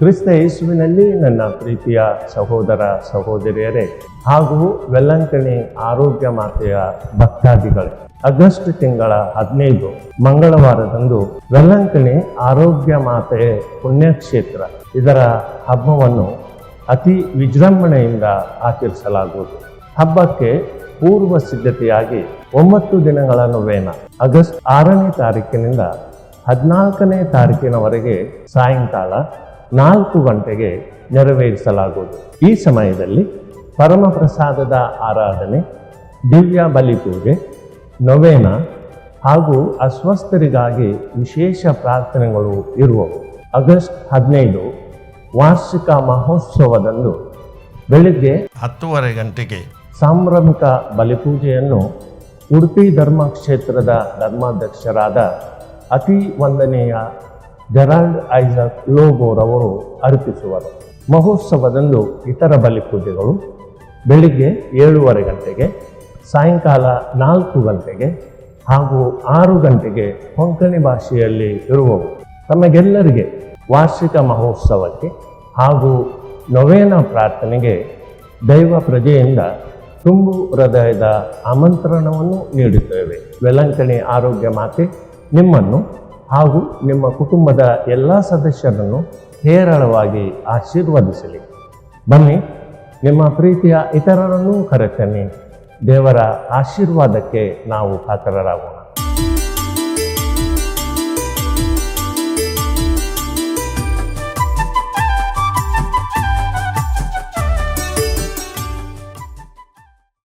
ಕ್ರಿಸ್ತ ಯೇಸುವಿನಲ್ಲಿ ನನ್ನ ಪ್ರೀತಿಯ ಸಹೋದರ ಸಹೋದರಿಯರೇ, ಹಾಗೂ ವೆಲ್ಲಂಕಣಿ ಆರೋಗ್ಯ ಮಾತೆಯ ಭಕ್ತಾದಿಗಳೇ, ಆಗಸ್ಟ್ ತಿಂಗಳ ಹದಿನೈದು ಮಂಗಳವಾರದಂದು ವೆಲ್ಲಂಕಣಿ ಆರೋಗ್ಯ ಮಾತೆ ಪುಣ್ಯಕ್ಷೇತ್ರ ಇದರ ಹಬ್ಬವನ್ನು ಅತಿ ವಿಜೃಂಭಣೆಯಿಂದ ಆಚರಿಸಲಾಗುವುದು. ಹಬ್ಬಕ್ಕೆ ಪೂರ್ವ ಸಿದ್ಧತೆಯಾಗಿ ಒಂಬತ್ತು ದಿನಗಳ ನೊವೇನ ಆಗಸ್ಟ್ ಆರನೇ ತಾರೀಕಿನಿಂದ ಹದಿನಾಲ್ಕನೇ ತಾರೀಕಿನವರೆಗೆ ಸಾಯಂಕಾಲ ನಾಲ್ಕು ಗಂಟೆಗೆ ನೆರವೇರಿಸಲಾಗುವುದು. ಈ ಸಮಯದಲ್ಲಿ ಪರಮ ಪ್ರಸಾದದ ಆರಾಧನೆ, ದಿವ್ಯ ಬಲಿಪೂಜೆ ನೊವೇನ ಹಾಗೂ ಅಸ್ವಸ್ಥರಿಗಾಗಿ ವಿಶೇಷ ಪ್ರಾರ್ಥನೆಗಳು ಇರುವವು. ಆಗಸ್ಟ್ ಹದಿನೈದು ವಾರ್ಷಿಕ ಮಹೋತ್ಸವದಂದು ಬೆಳಿಗ್ಗೆ ಹತ್ತೂವರೆ ಗಂಟೆಗೆ ಸಾಂಭ್ರಮಿಕ ಬಲಿಪೂಜೆಯನ್ನು ಉಡುಪಿ ಧರ್ಮಕ್ಷೇತ್ರದ ಧರ್ಮಾಧ್ಯಕ್ಷರಾದ ಅತಿ ವಂದನೀಯ ಜೆರಾಲ್ಡ್ ಐಸಕ್ ಲೋಗೋರವರು ಅರ್ಪಿಸುವರು. ಮಹೋತ್ಸವದಂದು ಇತರ ಬಲಿಪೂಜೆಗಳು ಬೆಳಿಗ್ಗೆ ಏಳೂವರೆ ಗಂಟೆಗೆ, ಸಾಯಂಕಾಲ ನಾಲ್ಕು ಗಂಟೆಗೆ ಹಾಗೂ ಆರು ಗಂಟೆಗೆ ಕೊಂಕಣಿ ಭಾಷೆಯಲ್ಲಿ ಇರುವವು. ತಮಗೆಲ್ಲರಿಗೆ ವಾರ್ಷಿಕ ಮಹೋತ್ಸವಕ್ಕೆ ಹಾಗೂ ನೊವೇನ ಪ್ರಾರ್ಥನೆಗೆ ದೈವ ಪ್ರಜೆಯಿಂದ ತುಂಬು ಹೃದಯದ ಆಮಂತ್ರಣವನ್ನು ನೀಡುತ್ತೇವೆ. ವೆಲಂಕಣಿ ಆರೋಗ್ಯ ಮಾತೆ, ನಿಮ್ಮನ್ನು ಹಾಗೂ ನಿಮ್ಮ ಕುಟುಂಬದ ಎಲ್ಲ ಸದಸ್ಯರನ್ನು ಹೇರಳವಾಗಿ ಆಶೀರ್ವದಿಸಲಿ. ಬನ್ನಿ, ನಿಮ್ಮ ಪ್ರೀತಿಯ ಇತರರನ್ನೂ ಕರೆತನ್ನಿ. ದೇವರ ಆಶೀರ್ವಾದಕ್ಕೆ ನಾವು ಕಾತರರಾಗೋಣ